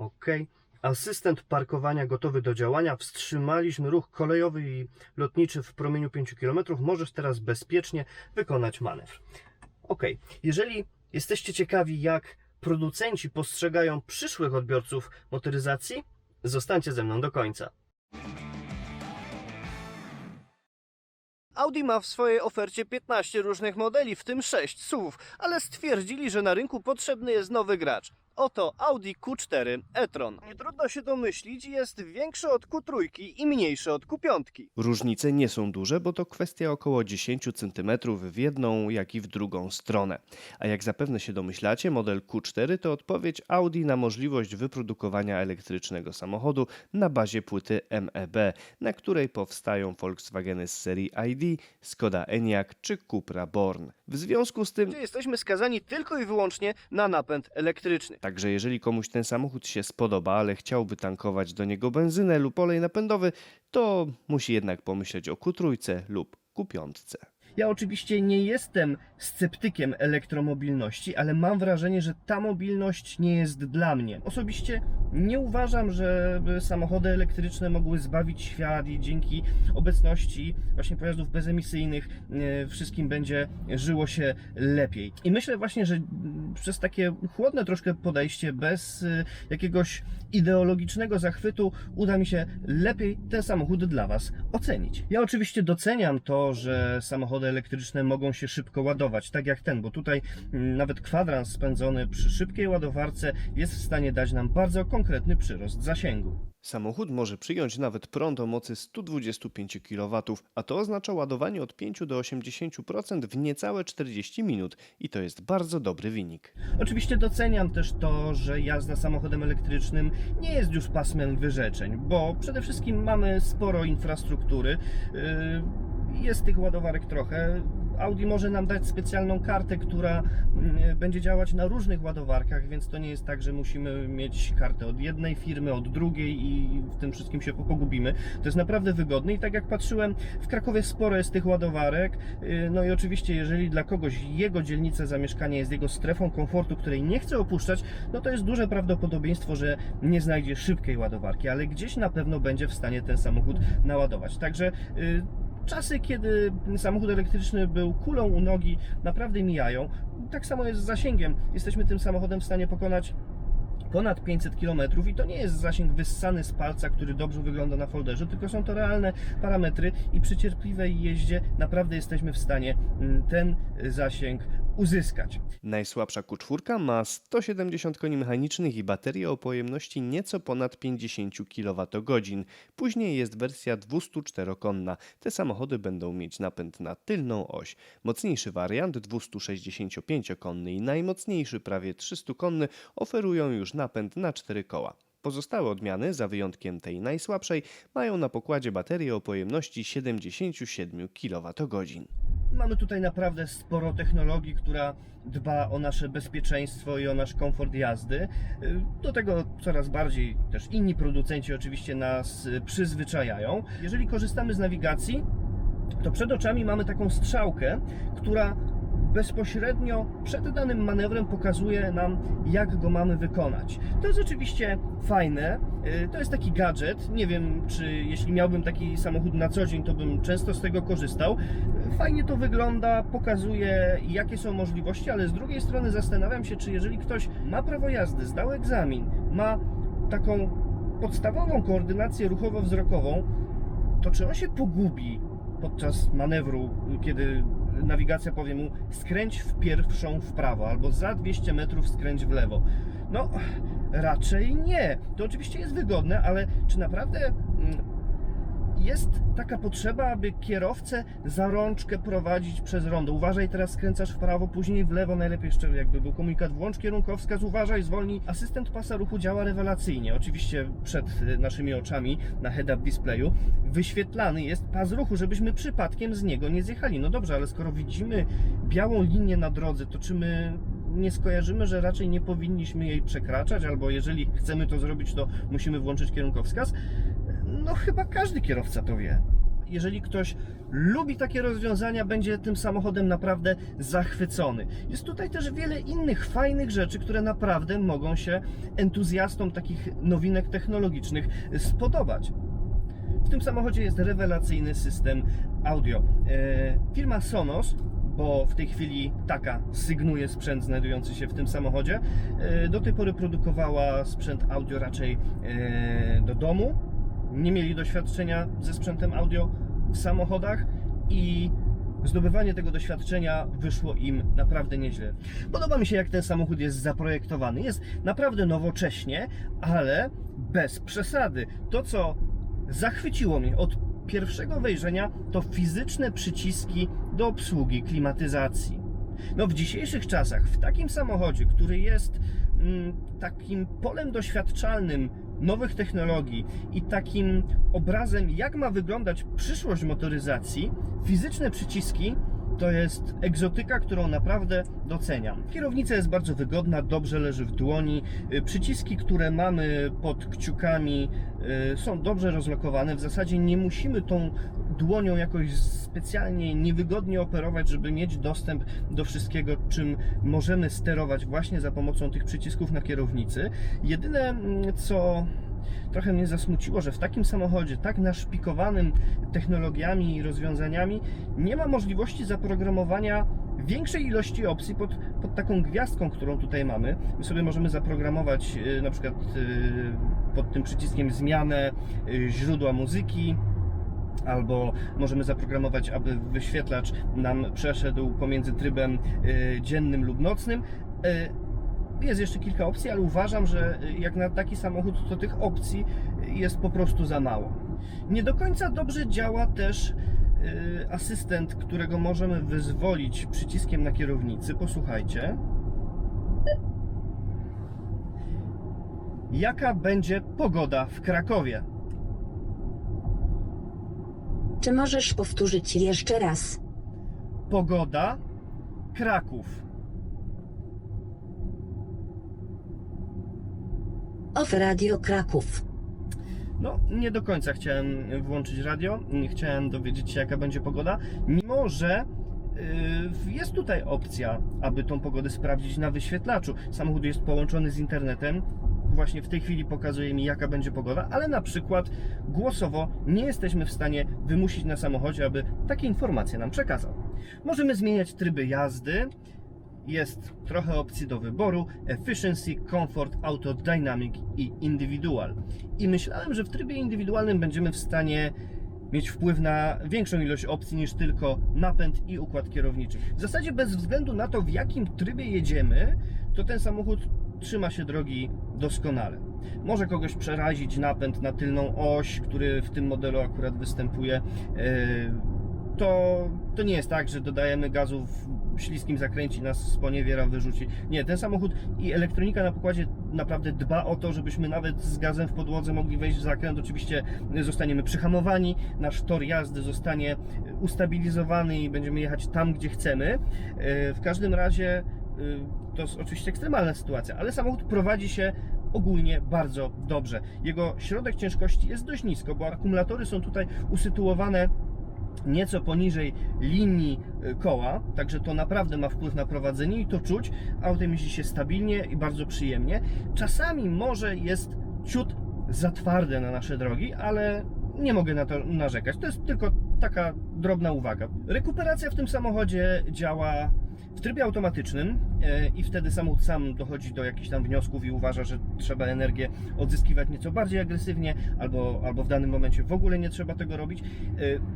OK. Asystent parkowania gotowy do działania. Wstrzymaliśmy ruch kolejowy i lotniczy w promieniu 5 km. Możesz teraz bezpiecznie wykonać manewr. OK. Jeżeli jesteście ciekawi, jak producenci postrzegają przyszłych odbiorców motoryzacji, zostańcie ze mną do końca. Audi ma w swojej ofercie 15 różnych modeli, w tym 6 SUV, ale stwierdzili, że na rynku potrzebny jest nowy gracz. Oto Audi Q4 e-tron. Nie trudno się domyślić, jest większy od Q3 i mniejszy od Q5. Różnice nie są duże, bo to kwestia około 10 cm w jedną, jak i w drugą stronę. A jak zapewne się domyślacie, model Q4 to odpowiedź Audi na możliwość wyprodukowania elektrycznego samochodu na bazie płyty MEB, na której powstają Volkswageny z serii ID, Skoda Enyaq czy Cupra Born. W związku z tym jesteśmy skazani tylko i wyłącznie na napęd elektryczny. Także jeżeli komuś ten samochód się spodoba, ale chciałby tankować do niego benzynę lub olej napędowy, to musi jednak pomyśleć o Q3 lub Q5. Ja oczywiście nie jestem sceptykiem elektromobilności, ale mam wrażenie, że ta mobilność nie jest dla mnie. Osobiście nie uważam, że samochody elektryczne mogły zbawić świat i dzięki obecności właśnie pojazdów bezemisyjnych e, wszystkim będzie żyło się lepiej. I myślę właśnie, że przez takie chłodne troszkę podejście, bez e, jakiegoś ideologicznego zachwytu, uda mi się lepiej ten samochód dla Was ocenić. Ja oczywiście doceniam to, że samochody elektryczne mogą się szybko ładować, tak jak ten, bo tutaj mm, nawet kwadrans spędzony przy szybkiej ładowarce jest w stanie dać nam bardzo konkretny przyrost zasięgu. Samochód może przyjąć nawet prąd o mocy 125 kW, a to oznacza ładowanie od 5 do 80% w niecałe 40 minut i to jest bardzo dobry wynik. Oczywiście doceniam też to, że jazda samochodem elektrycznym nie jest już pasmem wyrzeczeń, bo przede wszystkim mamy sporo infrastruktury. yy, Jest tych ładowarek trochę. Audi może nam dać specjalną kartę, która mm, będzie działać na różnych ładowarkach, więc to nie jest tak, że musimy mieć kartę od jednej firmy, od drugiej i w tym wszystkim się pogubimy. To jest naprawdę wygodne i tak jak patrzyłem, w Krakowie sporo jest tych ładowarek. Yy, No i oczywiście, jeżeli dla kogoś jego dzielnica zamieszkania jest jego strefą komfortu, której nie chce opuszczać, no to jest duże prawdopodobieństwo, że nie znajdzie szybkiej ładowarki, ale gdzieś na pewno będzie w stanie ten samochód naładować. Także yy, czasy, kiedy samochód elektryczny był kulą u nogi, naprawdę mijają. Tak samo jest z zasięgiem. Jesteśmy tym samochodem w stanie pokonać ponad 500 km i to nie jest zasięg wyssany z palca, który dobrze wygląda na folderze, tylko są to realne parametry i przy cierpliwej jeździe naprawdę jesteśmy w stanie mm, ten zasięg uzyskać. Najsłabsza Q4 ma 170 koni mechanicznych i baterię o pojemności nieco ponad 50 kWh. Później jest wersja 204-konna. Te samochody będą mieć napęd na tylną oś. Mocniejszy wariant 265-konny i najmocniejszy prawie 300-konny oferują już napęd na 4 koła. Pozostałe odmiany, za wyjątkiem tej najsłabszej, mają na pokładzie baterię o pojemności 77 kWh. Mamy tutaj naprawdę sporo technologii, która dba o nasze bezpieczeństwo i o nasz komfort jazdy. Y, Do tego coraz bardziej też inni producenci oczywiście nas przyzwyczajają. Jeżeli korzystamy z nawigacji, to przed oczami mamy taką strzałkę, która bezpośrednio przed danym manewrem pokazuje nam, jak go mamy wykonać. To jest oczywiście fajne. y, To jest taki gadżet. Nie wiem, czy jeśli miałbym taki samochód na co dzień, to bym często z tego korzystał. Y, Fajnie to wygląda, pokazuje, jakie są możliwości, ale z drugiej strony zastanawiam się, czy jeżeli ktoś ma prawo jazdy, zdał egzamin, ma taką podstawową koordynację ruchowo-wzrokową, to czy on się pogubi podczas manewru, kiedy nawigacja powie mu skręć w pierwszą w prawo albo za 200 metrów skręć w lewo? No, raczej nie. To oczywiście jest wygodne, ale czy naprawdę mm, jest taka potrzeba, aby kierowcę za rączkę prowadzić przez rondo? Uważaj, teraz skręcasz w prawo, później w lewo, najlepiej jeszcze jakby był komunikat włącz kierunkowskaz, uważaj, zwolnij. Asystent pasa ruchu działa rewelacyjnie, oczywiście przed y, naszymi oczami na head-up displayu wyświetlany jest pas ruchu, żebyśmy przypadkiem z niego nie zjechali. No dobrze, ale skoro widzimy białą linię na drodze, to czy my nie skojarzymy, że raczej nie powinniśmy jej przekraczać, albo jeżeli chcemy to zrobić, to musimy włączyć kierunkowskaz? No chyba każdy kierowca to wie. jeżeli ktoś lubi takie rozwiązania, będzie tym samochodem naprawdę zachwycony. Jest tutaj też wiele innych fajnych rzeczy, które naprawdę mogą się entuzjastom takich nowinek technologicznych spodobać. W tym samochodzie jest rewelacyjny system audio. E, Firma Sonos, bo w tej chwili taka sygnuje sprzęt znajdujący się w tym samochodzie, e, do tej pory produkowała sprzęt audio raczej e, do domu. Nie mieli doświadczenia ze sprzętem audio w samochodach i zdobywanie tego doświadczenia wyszło im naprawdę nieźle. Podoba mi się, jak ten samochód jest zaprojektowany. Jest naprawdę nowocześnie, ale bez przesady. To, co zachwyciło mnie od pierwszego wejrzenia, to fizyczne przyciski do obsługi klimatyzacji. No w dzisiejszych czasach, w takim samochodzie, który jest mm, takim polem doświadczalnym nowych technologii i takim obrazem, jak ma wyglądać przyszłość motoryzacji, fizyczne przyciski to jest egzotyka, którą naprawdę doceniam. Kierownica jest bardzo wygodna, dobrze leży w dłoni. Y, Przyciski, które mamy pod kciukami, y, są dobrze rozlokowane. W zasadzie nie musimy tą dłonią jakoś specjalnie niewygodnie operować, żeby mieć dostęp do wszystkiego, czym możemy sterować właśnie za pomocą tych przycisków na kierownicy. Jedyne, mm, co trochę mnie zasmuciło, że w takim samochodzie, tak naszpikowanym technologiami i rozwiązaniami, nie ma możliwości zaprogramowania większej ilości opcji pod, pod taką gwiazdką, którą tutaj mamy. My sobie możemy zaprogramować y, na przykład y, pod tym przyciskiem zmianę y, źródła muzyki, albo możemy zaprogramować, aby wyświetlacz nam przeszedł pomiędzy trybem dziennym lub nocnym. Y, jest jeszcze kilka opcji, ale uważam, że jak na taki samochód, to tych opcji jest po prostu za mało. Nie do końca dobrze działa też y, asystent, którego możemy wyzwolić przyciskiem na kierownicy. Posłuchajcie. Jaka będzie pogoda w Krakowie? Czy możesz powtórzyć jeszcze raz? Pogoda Kraków. Off Radio Kraków. No, nie do końca chciałem włączyć radio, chciałem dowiedzieć się, jaka będzie pogoda, mimo że yy, jest tutaj opcja, aby tą pogodę sprawdzić na wyświetlaczu. Samochód jest połączony z internetem, właśnie w tej chwili pokazuje mi, jaka będzie pogoda, ale na przykład głosowo nie jesteśmy w stanie wymusić na samochodzie, aby takie informacje nam przekazał. Możemy zmieniać tryby jazdy, jest trochę opcji do wyboru: Efficiency, Comfort, Auto, Dynamic i Individual. I myślałem, że w trybie indywidualnym będziemy w stanie mieć wpływ na większą ilość opcji niż tylko napęd i układ kierowniczy. W zasadzie bez względu na to, w jakim trybie jedziemy, to ten samochód trzyma się drogi doskonale. Może kogoś przerazić napęd na tylną oś, który w tym modelu akurat występuje. Yy, To, to nie jest tak, że dodajemy gazu śliskim zakręcie, nas sponiewiera, wyrzuci. Nie, ten samochód i elektronika na pokładzie naprawdę dba o to, żebyśmy nawet z gazem w podłodze mogli wejść w zakręt. Oczywiście zostaniemy przyhamowani, nasz tor jazdy zostanie ustabilizowany i będziemy jechać tam, gdzie chcemy. Yy, W każdym razie yy, to jest oczywiście ekstremalna sytuacja, ale samochód prowadzi się ogólnie bardzo dobrze. Jego środek ciężkości jest dość nisko, bo akumulatory są tutaj usytuowane nieco poniżej linii y, koła, także to naprawdę ma wpływ na prowadzenie i to czuć. Autem jeździ się stabilnie i bardzo przyjemnie. Czasami może jest ciut za twarde na nasze drogi, ale nie mogę na to narzekać. To jest tylko taka drobna uwaga. Rekuperacja w tym samochodzie działa w trybie automatycznym e, i wtedy samochód sam dochodzi do jakichś tam wniosków i uważa, że trzeba energię odzyskiwać nieco bardziej agresywnie, albo, albo w danym momencie w ogóle nie trzeba tego robić. E,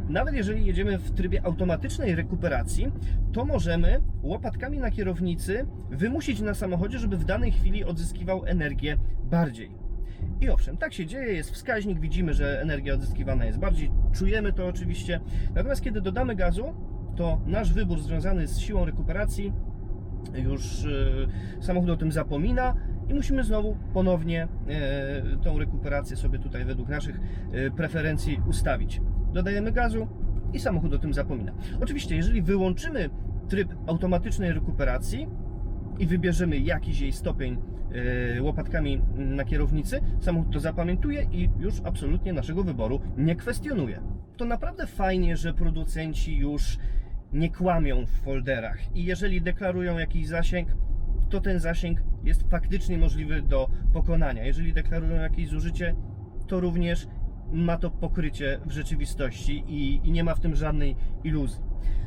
Nawet jeżeli jedziemy w trybie automatycznej rekuperacji, to możemy łopatkami na kierownicy wymusić na samochodzie, żeby w danej chwili odzyskiwał energię bardziej. I owszem, tak się dzieje, jest wskaźnik, widzimy, że energia odzyskiwana jest bardziej, czujemy to oczywiście. Natomiast kiedy dodamy gazu, to nasz wybór związany z siłą rekuperacji już e, samochód o tym zapomina i musimy znowu ponownie e, tą rekuperację sobie tutaj według naszych e, preferencji ustawić. Dodajemy gazu i samochód o tym zapomina. Oczywiście, jeżeli wyłączymy tryb automatycznej rekuperacji, i wybierzemy jakiś jej stopień łopatkami na kierownicy, samochód to zapamiętuje i już absolutnie naszego wyboru nie kwestionuje. To naprawdę fajnie, że producenci już nie kłamią w folderach i jeżeli deklarują jakiś zasięg, to ten zasięg jest faktycznie możliwy do pokonania. Jeżeli deklarują jakieś zużycie, to również ma to pokrycie w rzeczywistości i, i nie ma w tym żadnej iluzji.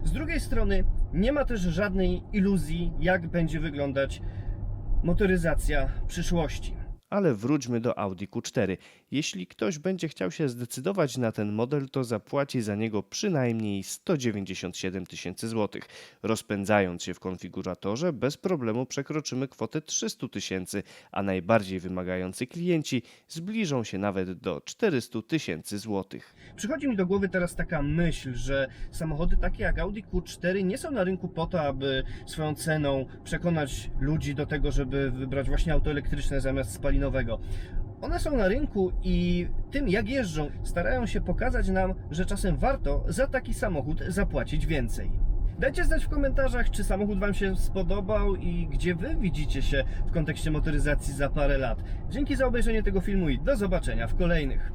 Z drugiej strony nie ma też żadnej iluzji, jak będzie wyglądać motoryzacja przyszłości. Ale wróćmy do Audi Q4. Jeśli ktoś będzie chciał się zdecydować na ten model, to zapłaci za niego przynajmniej 197 tysięcy złotych. Rozpędzając się w konfiguratorze, bez problemu przekroczymy kwotę 300 tysięcy, a najbardziej wymagający klienci zbliżą się nawet do 400 tysięcy złotych. Przychodzi mi do głowy teraz taka myśl, że samochody takie jak Audi Q4 nie są na rynku po to, aby swoją ceną przekonać ludzi do tego, żeby wybrać właśnie auto elektryczne zamiast spalinowego. One są na rynku i tym jak jeżdżą, starają się pokazać nam, że czasem warto za taki samochód zapłacić więcej. Dajcie znać w komentarzach, czy samochód Wam się spodobał i gdzie Wy widzicie się w kontekście motoryzacji za parę lat. Dzięki za obejrzenie tego filmu i do zobaczenia w kolejnych.